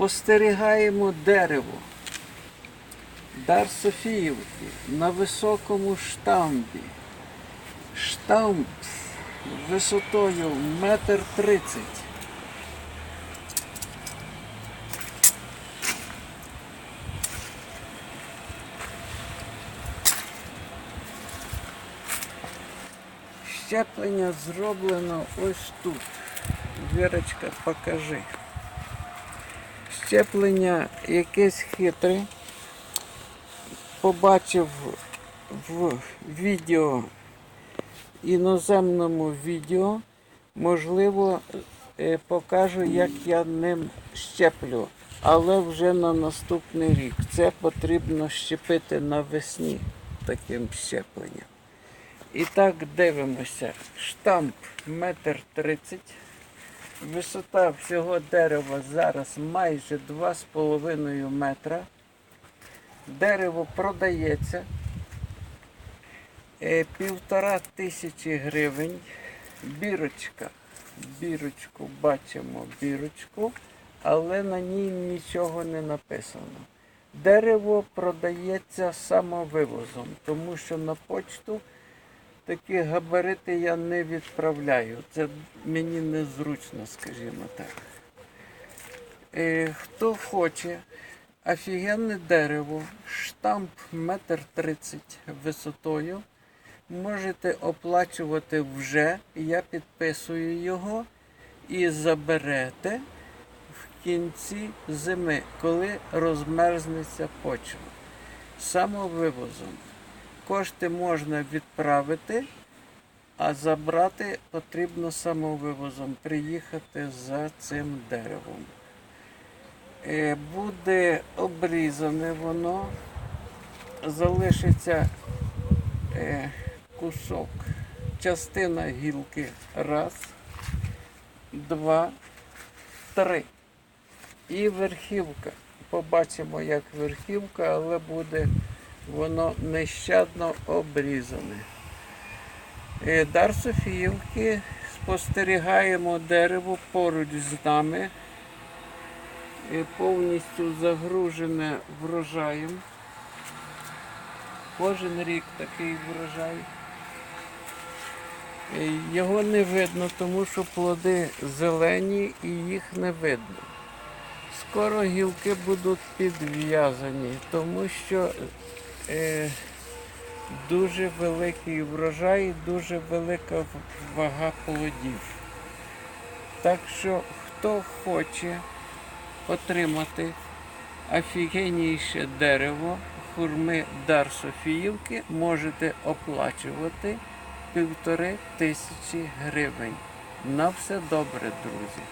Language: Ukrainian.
Спостерігаємо дерево. Дар Софіївки на високому штамбі. Штамп висотою метр тридцять. Щеплення зроблено ось тут. Вірочка, покажи. Щеплення якесь хитре. Побачив в відео, іноземному відео, можливо, е, покажу, як я ним щеплю, але вже на наступний рік. Це потрібно щепити навесні таким щепленням. І так дивимося. Штамп метр тридцять. Висота всього дерева зараз майже 2,5 метра. Дерево продається е, півтора тисячі гривень. Бірочка. Бірочку бачимо бірочку, але на ній нічого не написано. Дерево продається самовивозом, тому що на почту такі габарити я не відправляю. Це мені незручно, скажімо так. Е, хто хоче офігенне дерево, штамп метр тридцять висотою, можете оплачувати вже. Я підписую його і заберете в кінці зими, коли розмерзнеться почва. Самовивозом. Кошти можна відправити, а забрати потрібно самовивозом, приїхати за цим деревом. Е, Буде обрізане воно, залишиться е, кусок, частина гілки. Раз, два, три. І верхівка. Побачимо, як верхівка, але буде воно нещадно обрізане. Е, Дар Софіївки спостерігаємо дерево поруч з нами, повністю загружене врожаєм. Кожен рік такий врожай. Е, Його не видно, тому що плоди зелені і їх не видно. Скоро гілки будуть підв'язані, тому що е, дуже великий врожай, дуже велика вага плодів. Так що, хто хоче отримати офігенніше дерево хурми Дар Софіївки, можете оплачувати півтори тисячі гривень. На все добре, друзі.